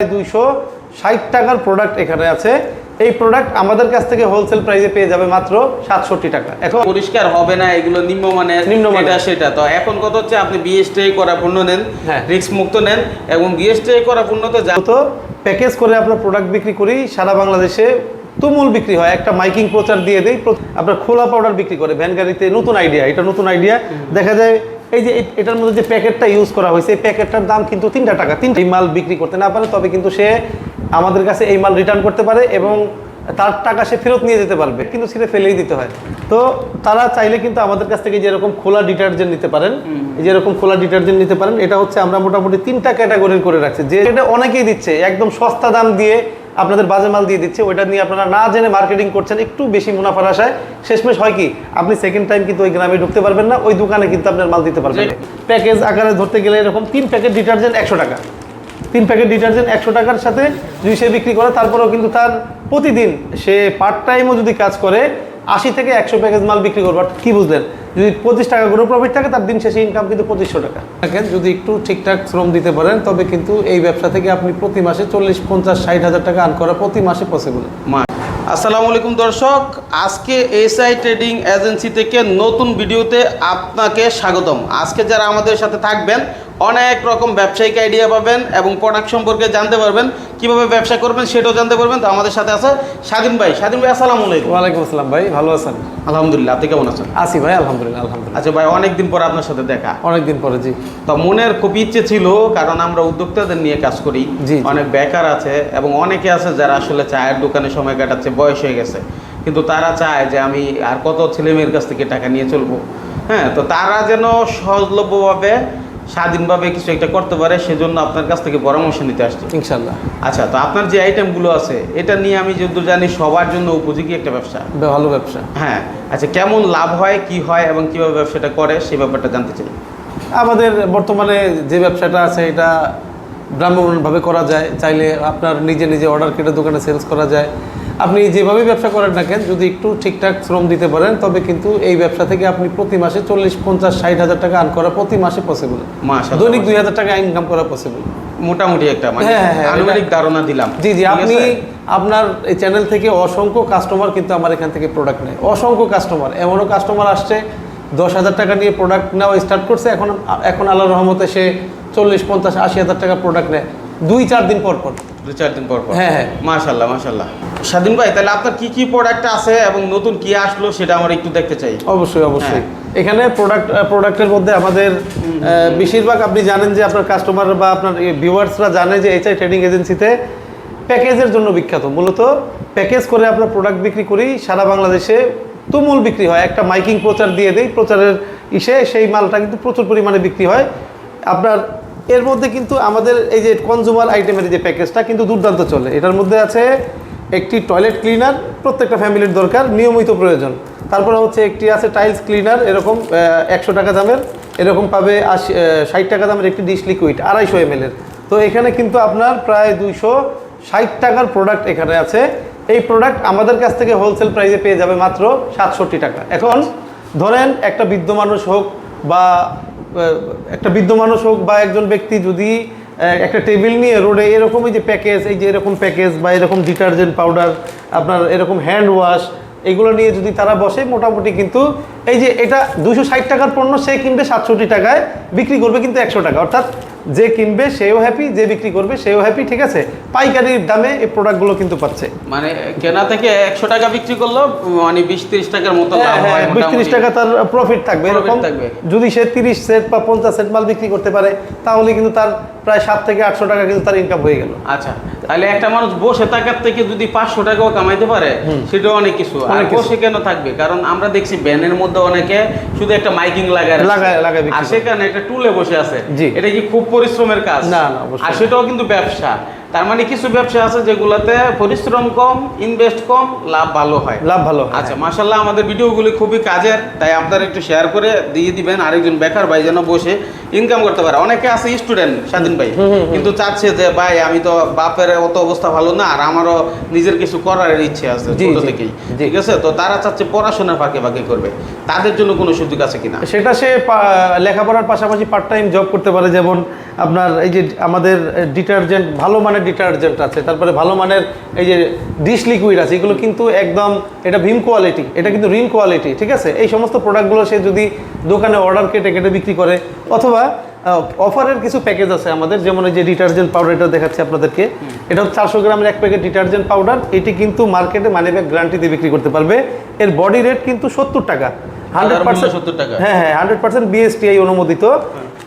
দুইশো ষাট টাকার প্রোডাক্ট এখানে আছে। এই প্রোডাক্ট আমাদের কাছ থেকে হোলসেল প্রাইসে পেয়ে যাবে মাত্র সাতষট্টি টাকা। এখন পরিষ্কার হবে না এগুলো নিম্নমানের। এটা সেটা। তো এখন কত হচ্ছে আপনি বিএসটিআই করা পণ্য নেন হ্যাঁ। রিস্ক মুক্ত নেন এবং বিএসটিআই করা পণ্যতে যা তো প্যাকেজ করে আপনার প্রোডাক্ট বিক্রি করি সারা বাংলাদেশে তুমুল বিক্রি হয়। একটা মাইকিং প্রচার দিয়ে দেই প্র- আপনার খোলা পাউডার বিক্রি করে ভ্যান গাড়িতে নতুন আইডিয়া এটা নতুন আইডিয়া দেখা যায় এই যে এটার মধ্যে যে প্যাকেটটা ইউজ করা হয়েছে এই প্যাকেটটার দাম কিন্তু তিনটা টাকা। তিনটা মাল বিক্রি করতে না পারে তবে কিন্তু সে আমাদের কাছে এই মাল রিটার্ন করতে পারে এবং তার টাকা সে ফেরত নিয়ে যেতে পারবে কিন্তু সেটা ফেলেই দিতে হয়। তো তারা চাইলে কিন্তু আমাদের কাছ থেকে যেরকম খোলা ডিটারজেন্ট নিতে পারেন যেরকম খোলা ডিটারজেন্ট নিতে পারেন এটা হচ্ছে আমরা মোটামুটি তিনটা ক্যাটাগরির করে রাখছি। যে এটা অনেকেই দিচ্ছে একদম সস্তা দাম দিয়ে আপনাদের বাজে মাল দিয়ে দিচ্ছে ওইটা নিয়ে আপনারা না জেনে মার্কেটিং করছেন একটু বেশি মুনাফার আশায়। শেষমেশ হয় কি আপনি সেকেন্ড টাইম কিন্তু ওই গ্রামে ঢুকতে পারবেন না ওই দোকানে কিন্তু আপনার মাল দিতে পারবেন প্যাকেজ আকারে ধরতে গেলে এরকম তিন প্যাকেট ডিটারজেন্ট একশো টাকা। তিন প্যাকেট ডিটারজেন্ট একশো টাকার সাথে যদি সে বিক্রি করে তারপরেও কিন্তু তার প্রতিদিন সে পার্ট টাইমও যদি কাজ করে আশি থেকে একশো প্যাকেজ মাল বিক্রি করবে। অর্থাৎ কি বুঝলেন? যদি পঁচিশ টাকা করে প্রফিট থাকে তার দিন শেষে ইনকাম কিন্তু পঁচিশশো টাকা। দেখেন যদি একটু ঠিকঠাক শ্রম দিতে পারেন তবে কিন্তু এই ব্যবসা থেকে আপনি প্রতি মাসে চল্লিশ পঞ্চাশ ষাট হাজার টাকা আর্ন করা প্রতি মাসে পসিবল মা আসসালামু আলাইকুম দর্শক আজকে এসআই ট্রেডিং এজেন্সি থেকে নতুন ভিডিওতে আপনাকে স্বাগতম। আজকে যারা আমাদের সাথে থাকবেন অনেক রকম ব্যবসায়িক আইডিয়া পাবেন এবং প্রোডাক্ট সম্পর্কে জানতে পারবেন। কীভাবে ব্যবসা করবেন সেটাও জানতে পারবেন। তো আমাদের সাথে আছে স্বাধীন ভাই। স্বাধীন ভাই আসসালামু আলাইকুম। ওয়ালাইকুম আসসালাম ভাই ভালো আছেন? আলহামদুলিল্লাহ আপনি কেমন আছেন? আসি ভাই আলহামদুলিল্লাহ আলহামদুলিল্লাহ। আচ্ছা ভাই অনেকদিন পর আপনার সাথে দেখা। অনেকদিন পরে জি। তো মনের খুব ইচ্ছে ছিল কারণ আমরা উদ্যোক্তাদের নিয়ে কাজ করি। অনেক বেকার আছে এবং অনেকে আছে যারা আসলে চায়ের দোকানে সময় কাটাচ্ছে বয়স হয়ে গেছে। কিন্তু তারা চায় যে আমি আর কত ছেলে মেয়ের কাছ থেকে টাকা নিয়ে চলবো। হ্যাঁ তো তারা যেন সহজলভ্যভাবে স্বাধীনভাবে কিছু একটা করতে পারে সেজন্য আপনার কাছ থেকে পরামর্শ নিতে আসছি। ইনশাল্লাহ আচ্ছা তো আপনার যে আইটেমগুলো আছে এটা নিয়ে আমি যেহেতু জানি সবার জন্য উপযোগী একটা ব্যবসা। ভালো ব্যবসা। হ্যাঁ আচ্ছা কেমন লাভ হয় কি হয় এবং কীভাবে ব্যবসাটা করে সেই ব্যাপারটা জানতে চাই। আমাদের বর্তমানে যে ব্যবসাটা আছে এটা ভ্রাম্যমাণভাবে করা যায়। চাইলে আপনার নিজে নিজে অর্ডার কেটে দোকানে সেলস করা যায়। আপনি যেভাবে ব্যবসা করেন না কেন যদি একটু ঠিকঠাক শ্রম দিতে পারেন তবে কিন্তু এই ব্যবসা থেকে আপনি প্রতি মাসে চল্লিশ পঞ্চাশ ষাট হাজার টাকা আর্ন করা প্রতি মাসে পসিবল। দৈনিক দুই হাজার টাকা ইনকাম করা পসিবল মোটামুটি একটা মানে হ্যাঁ, হ্যাঁ, আনুমানিক এটা- ধারণা দিলাম। জি জি আপনি আপনার এই চ্যানেল থেকে অসংখ্য কাস্টমার কিন্তু আমার এখান থেকে প্রোডাক্ট নেয়। অসংখ্য কাস্টমার এমনও কাস্টমার আসছে দশ হাজার টাকা নিয়ে প্রোডাক্ট নেওয়া স্টার্ট করছে এখন এখন আল্লাহ রহমতে সে চল্লিশ পঞ্চাশ আশি হাজার টাকা প্রোডাক্ট নেয়। দুই চার দিন পর পর। দু চার দিন পর হ্যাঁ, হ্যাঁ। মাশাল্লাহ মাশাল্লাহ। স্বাধীন ভাই তাহলে আপনার কি কি প্রোডাক্ট আছে এবং নতুন কি আসলো সেটা আমরা একটু দেখতে চাই। অবশ্যই অবশ্যই। হ্যাঁ। এখানে প্রোডাক্ট প্রোডাক্টের মধ্যে আমাদের বেশিরভাগ আপনি জানেন যে আপনার কাস্টমার বা আপনার ভিউয়ার্সরা জানে যে এইচআই ট্রেডিং এজেন্সিতে প্যাকেজের জন্য বিখ্যাত। মূলত প্যাকেজ করে আমরা প্রোডাক্ট বিক্রি করি সারা বাংলাদেশে তুমুল বিক্রি হয়। একটা মাইকিং প্রচার দিয়ে দেই প্রচারের ইসে সেই মালটা কিন্তু প্রচুর পরিমাণে বিক্রি হয়। আপনার এর মধ্যে কিন্তু আমাদের এই যে কনজুমার আইটেমের যে প্যাকেজটা কিন্তু দুর্দান্ত চলে। এটার মধ্যে আছে একটি টয়লেট ক্লিনার প্রত্যেকটা ফ্যামিলির দরকার, নিয়মিত প্রয়োজন। তারপরে হচ্ছে একটি আছে টাইলস ক্লিনার এরকম একশো টাকা দামের, এরকম পাবে আশি ষাট টাকা দামের একটি ডিশ লিকুইড আড়াইশো এম তো এখানে কিন্তু আপনার প্রায় দুইশো ষাট টাকার প্রোডাক্ট এখানে আছে। এই প্রোডাক্ট আমাদের কাছ থেকে হোলসেল প্রাইসে পেয়ে যাবে মাত্র সাতষট্টি টাকা। এখন ধরেন একটা বৃদ্ধ মানুষ হোক বা একটা বৃদ্ধ মানুষ হোক বা একজন ব্যক্তি যদি একটা টেবিল নিয়ে রোডে এরকমই যে প্যাকেজ, এই যে এরকম প্যাকেজ বা এরকম ডিটারজেন্ট পাউডার, আপনার এরকম হ্যান্ড ওয়াশ, এগুলো নিয়ে যদি তারা বসে, মোটামুটি কিন্তু এই যে এটা দুশো ষাট টাকার পণ্য সে কিনবে সাতষট্টি টাকায়, বিক্রি করবে কিন্তু একশো টাকা। অর্থাৎ যে কিনবে সেও হ্যাপি যে বিক্রি করবে সেও হ্যাপি ঠিক আছে? পাইকারির দামে এই প্রোডাক্টগুলো কিন্তু পাচ্ছে। মানে কেনা থেকে একশো টাকা বিক্রি করল মানে বিশ তিরিশ টাকার মতো লাভ হ্যাঁ, হয় বিশ তিরিশ টাকা তার প্রফিট থাকবে। এরকম থাকবে। যদি সে তিরিশ সেট বা পঞ্চাশ সেট মাল বিক্রি করতে পারে তাহলে কিন্তু তার প্রায় সাত থেকে আটশো টাকা কিন্তু তার ইনকাম হয়ে গেল। আচ্ছা তাহলে একটা মানুষ বসে থাকার থেকে যদি পাঁচশো টাকাও কামাইতে পারে সেটা অনেক কিছু। আর বসে কেন থাকবে? কারণ আমরা দেখছি ব্যানের মধ্যে অনেকে শুধু একটা মাইকিং লাগায় লাগাবে লাগায়- লাগাবে আর সেখানে একটা টুলে বসে আছে। এটা কি খুব পরিশ্রমের কাজ? না, না, আর না। সেটাও কিন্তু ব্যবসা। তার মানে কিছু ব্যবসা আছে যেগুলোতে পরিশ্রম কম ইনভেস্ট কম লাভ ভালো হয়। লাভ ভালো আচ্ছা মাশাল্লাহ আমাদের ভিডিওগুলি খুবই কাজের তাই আপনারা একটু শেয়ার করে দিয়ে দিবেন আরেকজন বেকার ভাই যেন বসে ইনকাম করতে পারে। অনেকে আছে স্টুডেন্ট স্বাধীন ভাই কিন্তু চাচ্ছে যে ভাই আমি তো বাপের অত অবস্থা ভালো না আর আমারও নিজের কিছু করার ইচ্ছে আছে ছোট থেকেই। ঠিক আছে? তো তারা চাচ্ছে পড়াশোনার ফাঁকে ফাঁকে করবে। তাদের জন্য কোনো সুযোগ আছে কিনা? সেটা সে লেখাপড়ার পাশাপাশি পার্ট টাইম জব করতে পারে যেমন আপনার এই যে আমাদের ডিটারজেন্ট ভালো মানের মানের ডিটারজেন্ট আছে তারপরে ভালো মানের এই যে ডিশ লিকুইড আছে এগুলো কিন্তু একদম এটা ভীম কোয়ালিটি এটা কিন্তু রিন কোয়ালিটি ঠিক আছে? এই সমস্ত প্রোডাক্টগুলো সে যদি দোকানে অর্ডার কেটে কেটে বিক্রি করে অথবা অফারের কিছু প্যাকেজ আছে আমাদের যেমন এই যে ডিটারজেন্ট পাউডার এটা দেখাচ্ছি আপনাদেরকে এটা হচ্ছে চারশো গ্রামের এক প্যাকেট ডিটারজেন্ট পাউডার এটি কিন্তু মার্কেটে মানি ব্যাগ গ্যারান্টি দিয়ে বিক্রি করতে পারবে। এর বডি রেট কিন্তু সত্তর টাকা হান্ড্রেড পার্সেন্ট 70 টাকা। হ্যাঁ হ্যাঁ হান্ড্রেড পার্সেন্ট বিএসটিআই অনুমোদিত।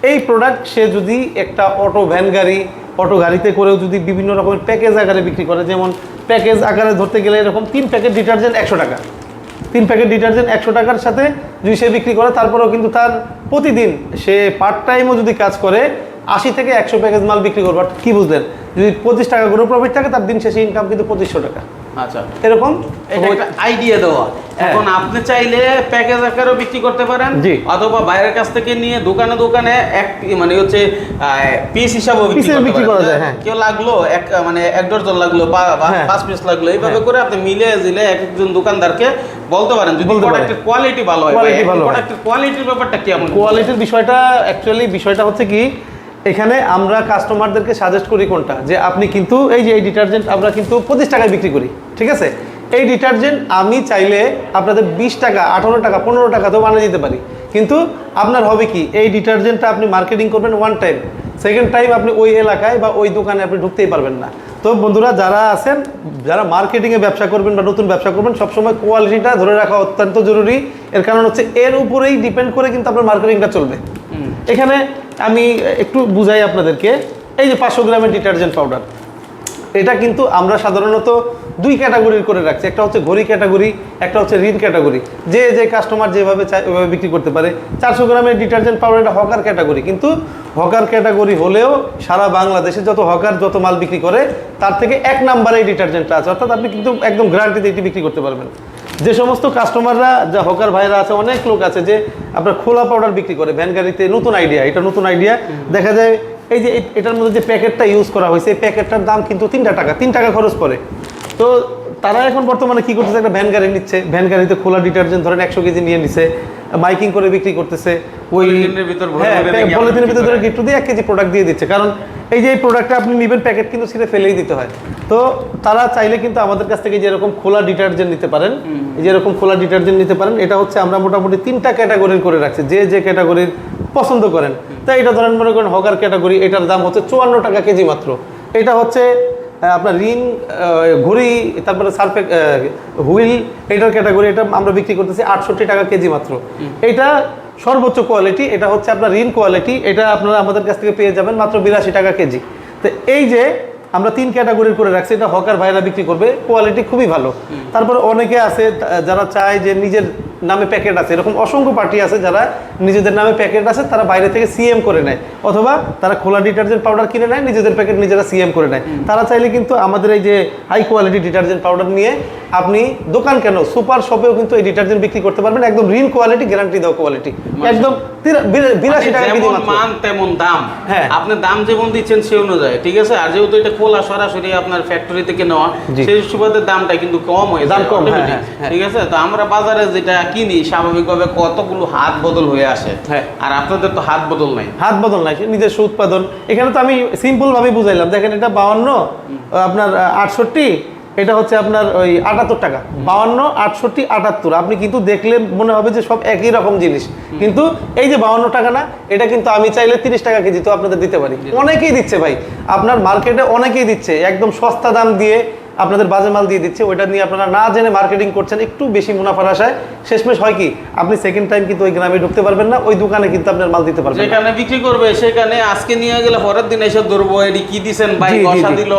এই প্রোডাক্ট সে যদি একটা অটো ভ্যান গাড়ি অটো গাড়িতে করেও যদি বিভিন্ন রকমের প্যাকেজ আকারে বিক্রি করে, যেমন প্যাকেজ আকারে ধরতে গেলে এরকম তিন প্যাকেট ডিটারজেন্ট একশো টাকা। তিন প্যাকেট ডিটারজেন্ট একশো টাকার সাথে যদি সে বিক্রি করে, তারপরেও কিন্তু তার প্রতিদিন সে পার্ট টাইমও যদি কাজ করে, আশি থেকে একশো প্যাকেজ মাল বিক্রি করবে। কী বুঝলেন? যদি পঁচিশ টাকা করে প্রফিট থাকে, তার দিন শেষে ইনকাম কিন্তু পঁচিশশো টাকা। আচ্ছা এরকম এটা একটা আইডিয়া দেওয়া হ্যাঁ। এখন আপনি চাইলে প্যাকেজ আকারেও বিক্রি করতে পারেন জি। অথবা বাইরের কাছ থেকে নিয়ে দোকানে দোকানে এক মানে হচ্ছে পিস হিসাবেও বিক্রি। করা যায়, হ্যাঁ। কেউ লাগল এক মানে এক ডজন লাগল বা হ্যাঁ। পাঁচ পিস লাগল এইভাবে। করে আপনি মিলে জিলে এক একজন দোকানদারকে বলতে পারেন যদি প্রোডাক্টের কোয়ালিটি ভালো হয়। প্রোডাক্টের কোয়ালিটির ব্যাপারটা কেমন কোয়ালিটির বিষয়টা অ্যাকচুয়ালি বিষয়টা হচ্ছে কি এখানে আমরা কাস্টমারদেরকে সাজেস্ট করি কোনটা? যে আপনি কিন্তু এই যে এই ডিটারজেন্ট আমরা কিন্তু পঁচিশ টাকায় বিক্রি করি ঠিক আছে? এই ডিটারজেন্ট আমি চাইলে আপনাদের বিশ টাকা আঠারো টাকা পনেরো টাকাতেও বানিয়ে দিতে পারি। কিন্তু আপনার হবে কি এই ডিটারজেন্টটা আপনি মার্কেটিং করবেন ওয়ান টাইম সেকেন্ড টাইম আপনি ওই এলাকায় বা ওই দোকানে আপনি ঢুকতেই পারবেন না। তো বন্ধুরা যারা আছেন যারা মার্কেটিংয়ে ব্যবসা করবেন বা নতুন ব্যবসা করবেন সবসময় কোয়ালিটিটা ধরে রাখা অত্যন্ত জরুরি। এর কারণ হচ্ছে এর উপরেই ডিপেন্ড করে কিন্তু আপনার মার্কেটিংটা চলবে। এখানে আমি একটু বুঝাই আপনাদেরকে। এই যে পাঁচশো গ্রামের ডিটারজেন্ট পাউডার। এটা কিন্তু আমরা সাধারণত দুই ক্যাটাগরির করে রাখছি। একটা হচ্ছে ঘড়ি ক্যাটাগরি, একটা হচ্ছে ঋণ ক্যাটাগরি। যে যে কাস্টমার যেভাবে চায় ওইভাবে বিক্রি করতে পারে। চারশো গ্রামের ডিটারজেন্ট পাউডার এটা হকার ক্যাটাগরি। কিন্তু হকার ক্যাটাগরি হলেও সারা বাংলাদেশে যত হকার, যত মাল বিক্রি করে, তার থেকে এক নাম্বারে এই ডিটারজেন্টটা আছে। অর্থাৎ আপনি কিন্তু একদম গ্যারান্টিতে এটি বিক্রি করতে পারবেন। যে সমস্ত কাস্টমাররা যা হকার ভাইরা আছে অনেক লোক আছে যে আপনার খোলা পাউডার বিক্রি করে ভ্যান গাড়িতে নতুন আইডিয়া এটা নতুন আইডিয়া দেখা যায় এই যে এটার মধ্যে যে প্যাকেটটা ইউজ করা হয়েছে এই প্যাকেটটার দাম কিন্তু তিনটা টাকা তিন টাকা খরচ পড়ে। তো তারা এখন বর্তমানে কি করতেছে একটা ভ্যান গাড়ি নিচ্ছে। ভ্যান গাড়িতে খোলা ডিটারজেন্ট ধরেন একশো কেজি নিয়ে নিছে মাইকিং করে বিক্রি করতেছে ওই পলিথিনের ভিতরে হ্যাঁ ভিতর ধরে করে। দিয়ে এক কেজি প্রোডাক্ট দিয়ে দিচ্ছে। কারণ এই যে এই প্রোডাক্টটা আপনি নেবেন প্যাকেট কিন্তু ছিঁড়ে ফেলেই দিতে হয়। তো তারা চাইলে কিন্তু আমাদের কাছ থেকে যেরকম খোলা ডিটারজেন্ট নিতে পারেন এই যেরকম খোলা ডিটারজেন্ট নিতে পারেন এটা হচ্ছে আমরা মোটামুটি তিনটা ক্যাটাগরির করে রাখছি যে যে ক্যাটাগরির পছন্দ করেন। তাই এটা ধরেন মনে করেন হকার ক্যাটাগরি এটার দাম হচ্ছে চুয়ান্ন টাকা কেজি মাত্র। এটা হচ্ছে আপনার রিং ঘড়ি তারপরে সার্ফে হুইল এটার ক্যাটাগরি এটা আমরা বিক্রি করতেছি আটষট্টি টাকা কেজি মাত্র। এটা সর্বোচ্চ কোয়ালিটি এটা হচ্ছে আপনার ঋণ কোয়ালিটি এটা আপনারা আমাদের কাছ থেকে পেয়ে যাবেন মাত্র বিরাশি টাকা কেজি। তো এই যে আমরা তিন ক্যাটাগরির করে রাখছি এটা হকার ভাইরা বিক্রি করবে কোয়ালিটি খুবই ভালো। তারপর অনেকে আছে যারা চায় যে নিজের নামে প্যাকেট আছে। এরকম অসংখ্য পার্টি আছে যারা নিজেদের নামে প্যাকেট আছে তারা বাইরে থেকে সিএম করে নেয়। অথবা তারা খোলা ডিটারজেন্ট পাউডার কিনে নেয় নিজেদের প্যাকেট নিজেরা সিএম করে নেয়। তারা চাইলে কিন্তু আমাদের এই যে হাই কোয়ালিটি ডিটারজেন্ট পাউডার নিয়ে আপনি দোকান কেন সুপার শপেও কিন্তু এই ডিটারজেন্ট বিক্রি করতে পারবেন। একদম রিন কোয়ালিটি গ্যারান্টি দেওয়া কোয়ালিটি একদম বিরাশি টাকা মান তেমন দাম। হ্যাঁ। আপনি দাম যেমন দিচ্ছেন সে অনুযায়ী ঠিক আছে? আর যেহেতু এটা খোলা সরাসরি আপনার ফ্যাক্টরি থেকে নেওয়া। সেই সুবাদে দামটা কিন্তু কম হয়ে দাম যায় কম, হ্যাঁ। হ্যাঁ, হ্যাঁ। ঠিক আছে? তো আমরা বাজারে যেটা কিনি স্বাভাবিকভাবে কতগুলো হাত বদল হয়ে আসে? হ্যাঁ। আর আপনাদের তো হাত বদল নাই। হাত বদল নাই নিজস্ব উৎপাদন। এখানে তো আমি সিম্পল ভাবে বুঝাইলাম। দেখেন এটা বাউান্ন আপনার আটষট্টি এটা হচ্ছে আপনার ওই আটাত্তর টাকা। বাউান্ন আটষট্টি আটাত্তর। আপনি কিন্তু দেখলে মনে হবে যে সব একই রকম জিনিস। কিন্তু এই যে বাউান্ন টাকা না এটা কিন্তু আমি চাইলে তিরিশ টাকা কেজি তো আপনাদের দিতে পারি। অনেকেই দিচ্ছে ভাই। আপনার মার্কেটে অনেকেই দিচ্ছে। একদম সস্তা দাম দিয়ে আপনাদের বাজে মাল দিয়ে দিচ্ছে ওইটা নিয়ে আপনারা না জেনে মার্কেটিং করছেন একটু বেশি মুনাফার আশায় শেষমেশ হয় কি আপনি সেকেন্ড টাইম কিন্তু ওই গ্রামে ঢুকতে পারবেন না ওই দোকানে কিন্তু আপনার মাল দিতে পারবেন না। যেখানে বিক্রি করবে সেখানে আজকে নিয়ে গেলে পরের দিন এসে ধরবো এটি কি দিছেন ভাই জি। দিল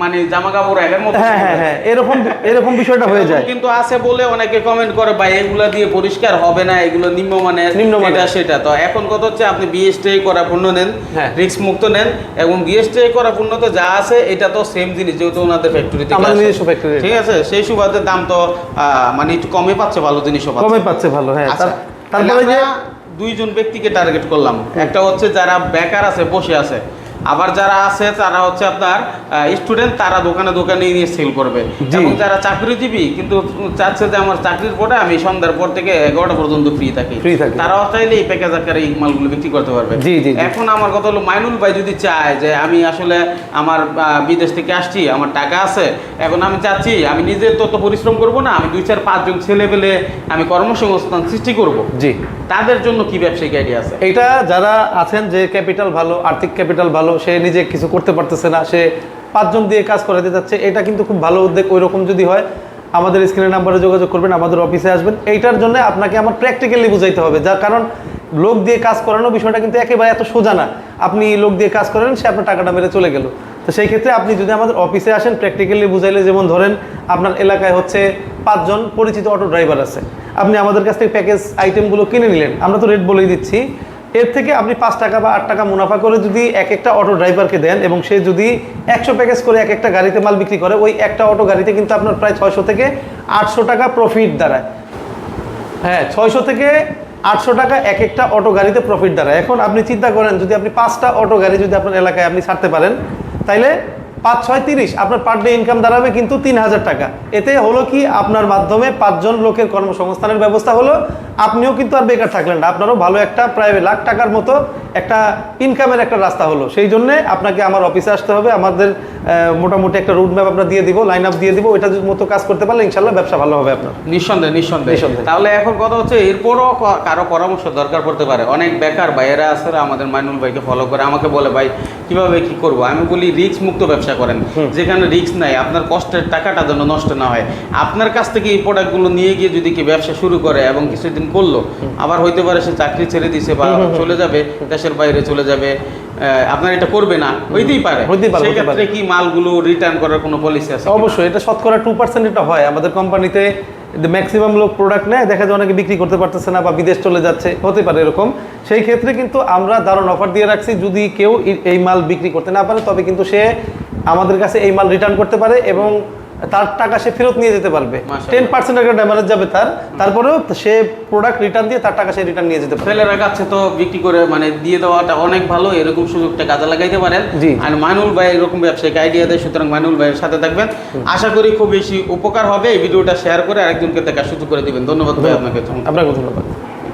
মানে জামা কাপড় একের মতো হ্যাঁ হ্যাঁ হ্যাঁ এরকম এরকম বিষয়টা হয়ে যায় কিন্তু আছে বলে অনেকে কমেন্ট করে ভাই এগুলা দিয়ে পরিষ্কার হবে না এগুলো নিম্নমানের নিম্নমানের। সেটা তো এখন কথা হচ্ছে আপনি বিএসটিআই করা পণ্য নেন হ্যাঁ। রিস্ক মুক্ত নেন এবং বিএসটিআই করা পণ্য তো যা আছে এটা তো সেম জিনিস যেহেতু ওনাদের ফ্যাক্টরি থেকে আমাদের। নিজস্ব। ঠিক আছে সেই সুবাদে দাম তো আহ, মানে একটু কমে পাচ্ছে ভালো জিনিসও কমে পাচ্ছে ভালো হ্যাঁ আচ্ছা, তারপরে যে দুইজন ব্যক্তিকে টার্গেট করলাম একটা হচ্ছে যারা বেকার আছে বসে আছে আবার যারা আছে তারা হচ্ছে আপনার স্টুডেন্ট তারা দোকানে দোকানে নিয়ে সেল করবে। এবং যারা চাকরিজীবী কিন্তু চাচ্ছে যে আমার চাকরির পরে আমি সন্ধ্যার পর থেকে এগারোটা পর্যন্ত ফ্রি থাকি। তারাও চাইলে এই প্যাকেজ আকারে এই মালগুলো বিক্রি করতে পারবে। জি, জি, জি। এখন আমার কথা হলো মাইনুল ভাই যদি চায় যে আমি আসলে আমার বিদেশ থেকে আসছি আমার টাকা আছে এখন আমি চাচ্ছি আমি নিজে তত পরিশ্রম করব না আমি দুই চার পাঁচজন ছেলে পেলে আমি কর্মসংস্থান সৃষ্টি করব। জি। তাদের জন্য কি ব্যবসায়িক আইডিয়া আছে? এটা যারা আছেন যে ক্যাপিটাল ভালো আর্থিক ক্যাপিটাল ভালো সে নিজে কিছু করতে পারতেছে না, সে পাঁচজন দিয়ে কাজ করাতে যাচ্ছে, এটা কিন্তু খুব ভালো উদ্যোগ ওই রকম যদি হয়, আমাদের স্ক্রিনের নাম্বারে যোগাযোগ করবেন, আমাদের অফিসে আসবেন। এইটার জন্য আপনাকে আমার প্র্যাকটিক্যালি বুঝাইতে হবে, যার কারণ লোক দিয়ে কাজ করানো বিষয়টা কিন্তু একেবারে এত সোজা না। আপনি লোক দিয়ে কাজ করেন, সে আপনার টাকাটা মেরে চলে গেল। তো সেই ক্ষেত্রে আপনি যদি আমাদের অফিসে আসেন প্র্যাকটিক্যালি বুঝাইলে যেমন ধরেন, আপনার এলাকায় হচ্ছে পাঁচজন পরিচিত অটো ড্রাইভার আছে। আপনি আমাদের কাছ থেকে প্যাকেজ আইটেমগুলো কিনে নিলেন, আমরা তো রেট বলেই দিচ্ছি। এর থেকে আপনি পাঁচ টাকা বা আট টাকা মুনাফা করে যদি এক একটা অটো ড্রাইভারকে দেন এবং সে যদি একশো প্যাকেজ করে এক একটা গাড়িতে মাল বিক্রি করে, ওই একটা অটো গাড়িতে কিন্তু আপনার প্রায় ছয়শো থেকে আটশো টাকা প্রফিট দাঁড়ায়। হ্যাঁ ছয়শো থেকে আটশো টাকা এক একটা অটো গাড়িতে প্রফিট দাঁড়ায়। এখন আপনি চিন্তা করেন, যদি আপনি পাঁচটা অটো গাড়ি যদি আপনার এলাকায় আপনি ছাড়তে পারেন, তাইলে পাঁচ ছয় তিরিশ আপনার পার ডে ইনকাম দাঁড়াবে কিন্তু তিন হাজার টাকা। এতে হলো কি? আপনার মাধ্যমে পাঁচজন লোকের কর্মসংস্থানের ব্যবস্থা হলো। আপনিও কিন্তু আর বেকার থাকলেন না। আপনারও ভালো একটা প্রায় লাখ টাকার মতো একটা ইনকামের একটা রাস্তা হলো। সেই জন্যে আপনাকে আমার অফিসে আসতে হবে। আমাদের মোটামুটি একটা রুট ম্যাপ আমরা দিয়ে দিব লাইন আপ দিয়ে দিব। এটা মতো কাজ করতে পারলে ইনশাল্লাহ ব্যবসা ভালো হবে আপনার। নিঃসন্দেহে নিঃসন্দেহে। নিঃসন্দেহে। তাহলে এখন কথা হচ্ছে এরপরও কারও পরামর্শ দরকার পড়তে পারে। অনেক বেকার ভাইয়েরা আছে আমাদের মাইনুল ভাইকে ফলো করে আমাকে বলে ভাই কীভাবে কি করব? আমি বলি রিক্স মুক্ত ব্যবসা করেন। যেখানে রিস্ক নাই আপনার কষ্টের টাকাটা যেন নষ্ট না হয়। আপনার কাছ থেকে এই প্রোডাক্টগুলো নিয়ে গিয়ে যদি কি ব্যবসা শুরু করে এবং কিছুদিন করল আবার হইতে পারে সে চাকরি ছেড়ে দিছে বা চলে যাবে দেশের বাইরে চলে যাবে আপনার এটা করবে না হইতেই পারে। হইতেই পারে, সেক্ষেত্রে কি মালগুলো রিটার্ন করার কোনো পলিসি আছে অবশ্যই এটা শতকরা টু পার্সেন্ট এটা হয়। আমাদের কোম্পানিতে ম্যাক্সিমাম লোক প্রোডাক্ট নেয় দেখা যায় অনেকে বিক্রি করতে পারতেছে না বা বিদেশ চলে যাচ্ছে হতে পারে এরকম। সেই ক্ষেত্রে কিন্তু আমরা দারুণ অফার দিয়ে রাখছি যদি কেউ এই মাল বিক্রি করতে না পারে তবে কিন্তু সে আমাদের কাছে এই মাল রিটার্ন করতে পারে এবং তার টাকা সে ফেরত নিয়ে যেতে পারবে। টেন পার্সেন্ট একটা ড্যামেজ যাবে তার। তারপরেও সে প্রোডাক্ট রিটার্ন দিয়ে তার টাকা সে রিটার্ন নিয়ে যেতে পারে ছেলেরা কাছে তো বিক্রি করে মানে দিয়ে দেওয়াটা অনেক ভালো এরকম সুযোগটা কাজে লাগাইতে পারেন। জি। আর মানুল ভাই এরকম ব্যবসায়িক আইডিয়া দেয় সুতরাং মানুল ভাইয়ের সাথে থাকবেন। আশা করি খুব বেশি উপকার হবে। এই ভিডিওটা শেয়ার করে আরেকজনকে দেখার সুযোগ করে দিবেন। ধন্যবাদ ভাই আপনাকে। আপনাকে ধন্যবাদ।